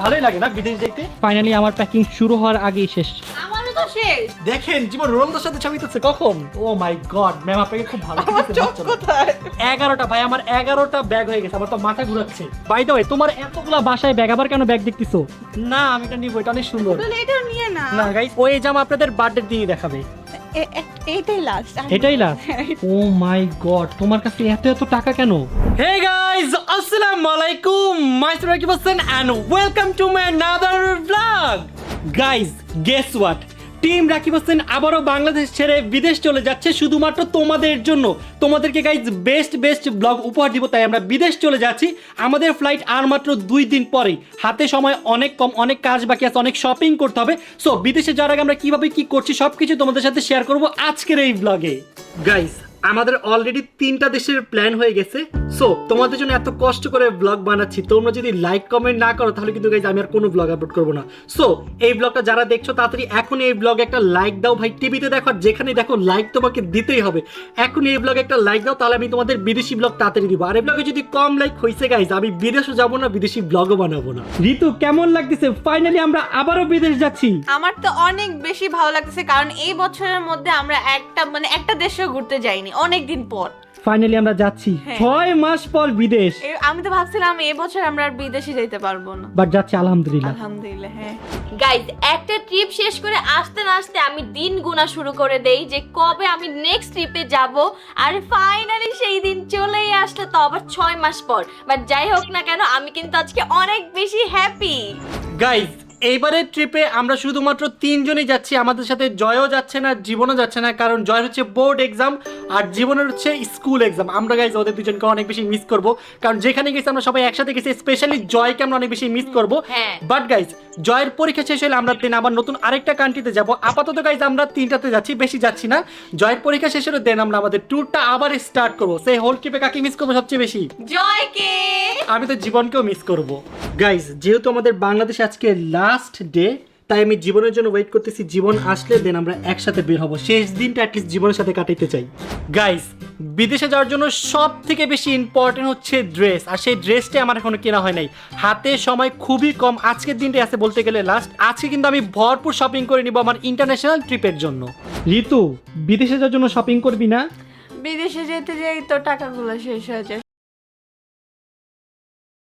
ভালোই লাগে না বিদেশ দেখতে ফাইনালি আমার প্যাকিং শুরু হওয়ার আগেই শেষ। আমারও তো শেষ। দেখেন জীবন রোনালদোর সাথে ছবি তুলছে কখন? ও মাই গড ম্যাম আপনাকে খুব ভালো আমার চোখ কোথায়? এগারোটা ভাই আমার এগারোটা ব্যাগ হয়ে গেছে আমার তো মাথা ঘুরাচ্ছে। বাই দ্য ওয়ে তোমার এতগুলা বাসায় ব্যাগ আবার কেন ব্যাগ দেখতেছো? না আমি এটা নিবো এটা অনেক সুন্দর। তাহলে এটাও নিয়ে না না গাইস ওই জামা আপনাদের বার্থডে দিনই দেখাবে। এ- এ- এইটাই লাস্ট এটাই লাস্ট ও মাই গড তোমার কাছে এত এত টাকা কেন? হে গাইস আসসালামু আলাইকুম mister Rakib Hossain and welcome to my another blog guys guess what team Rakib Hossain আবারও বাংলাদেশ ছেড়ে বিদেশ চলে যাচ্ছে শুধুমাত্র তোমাদের জন্য। তোমাদেরকে গাইজ বেস্ট বেস্ট ব্লগ উপহার দিব, তাই আমরা বিদেশ চলে যাচ্ছি। আমাদের ফ্লাইট আর মাত্র দুই দিন পরেই। হাতে সময় অনেক কম, অনেক কাজ বাকি আছে, অনেক শপিং করতে হবে। সো বিদেশে যাওয়ার আগে আমরা কীভাবে কী করছি সব কিছু তোমাদের সাথে শেয়ার করব আজকের এই ব্লগে গাইস আমাদের অলরেডি তিনটা দেশের প্ল্যান হয়ে গেছে। সো তোমাদের জন্য এত কষ্ট করে ব্লগ বানাচ্ছি। তোমরা যদি লাইক কমেন্ট না করো, তাহলে কিন্তু আমি আর কোনো ব্লগ আপলোড করব না। সো এই ব্লগটা যারা দেখছ, তাড়াতাড়ি এখন এই ব্লগে একটা লাইক দাও। ভাই টিভিতে দেখো যেখানে দেখো লাইক তোমাকে দিতেই হবে। এখন এই ব্লগে একটা লাইক দাও, তাহলে আমি তোমাদের বিদেশি ব্লগ তাড়াতাড়ি দিব। আর এই ব্লগে যদি কম লাইক হয়েছে গাইজ আমি বিদেশও যাব না, বিদেশি ব্লগও বানাবো না। ঋতু, কেমন লাগতেছে? ফাইনালি আমরা আবারও বিদেশ যাচ্ছি। আমার তো অনেক বেশি ভালো লাগতেছে, কারণ এই বছরের মধ্যে আমরা একটা মানে একটা দেশেও ঘুরতে যাইনি। অনেক দিন পর। ফাইনালি আমরা যাচ্ছি। হ্যাঁ। ছয় মাস পর বিদেশ। এ- আমি তো ভাবছিলাম এই বছর আমরা আর বিদেশে যেতে পারব না। বাট যাচ্ছি আলহামদুলিল্লাহ। আলহামদুলিল্লাহ হ্যাঁ। গাইজ একটা ট্রিপ শেষ করে আসতে না আসতে আমি দিন গোনা শুরু করে দেই যে কবে আমি নেক্সট ট্রিপে যাব। আর ফাইনালি সেই দিন চলেই আসলো তো আবার ছয় মাস পর। বাট যাই হোক না কেন আমি কিন্তু আজকে অনেক বেশি হ্যাপি গাইজ এইবারের ট্রিপে আমরা শুধুমাত্র তিনজনই যাচ্ছি। আমাদের সাথে জয়ও যাচ্ছে না জীবনও যাচ্ছে না কারণ জয় হচ্ছে বোর্ড এক্সাম আর জীবনের হচ্ছে স্কুল এক্সাম আমরা গাইজ ওদের দুজনকে অনেক বেশি মিস করব কারণ যেখানে গেছি আমরা সবাই একসাথে গেছি স্পেশালি জয়কে আমরা অনেক বেশি মিস করব। বাট গাইজ জয়ের পরীক্ষা শেষ হলে আমরা দেন আবার নতুন আরেকটা কান্ট্রিতে যাব। আপাতত গাইজ আমরা তিনটাতে যাচ্ছি বেশি যাচ্ছি না। জয়ের পরীক্ষা শেষ হলে দেন আমরা আমাদের ট্যুরটা আবার স্টার্ট করব। সেই হোল ট্রিপে কাকে মিস করব সবচেয়ে বেশি? জয়কে। আমি তো জীবনকেও মিস করব। গাইজ যেহেতু আমাদের বাংলাদেশে আজকে লাস্ট ডে তাই আমি জীবনের জন্য ওয়েট করতেছি, জীবন আসলে দেন আমরা একসাথে বের হব। শেষ দিনটা অ্যাটলিস্ট জীবনের সাথে কাটাইতে চাই। গাইজ বিদেশে যাওয়ার জন্য সব থেকে বেশি ইম্পর্টেন্ট হচ্ছে ড্রেস আর সেই ড্রেসটাই আমার এখনও কেনা হয় নাই। হাতে সময় খুবই কম, আজকের দিনটাই আছে বলতে গেলে লাস্ট আজকে কিন্তু আমি ভরপুর শপিং করে নিব আমার ইন্টারন্যাশনাল ট্রিপের জন্য। ঋতু, বিদেশে যাওয়ার জন্য শপিং করবি না? বিদেশে যেতে যেই তো টাকাগুলো শেষ হয়ে যায়।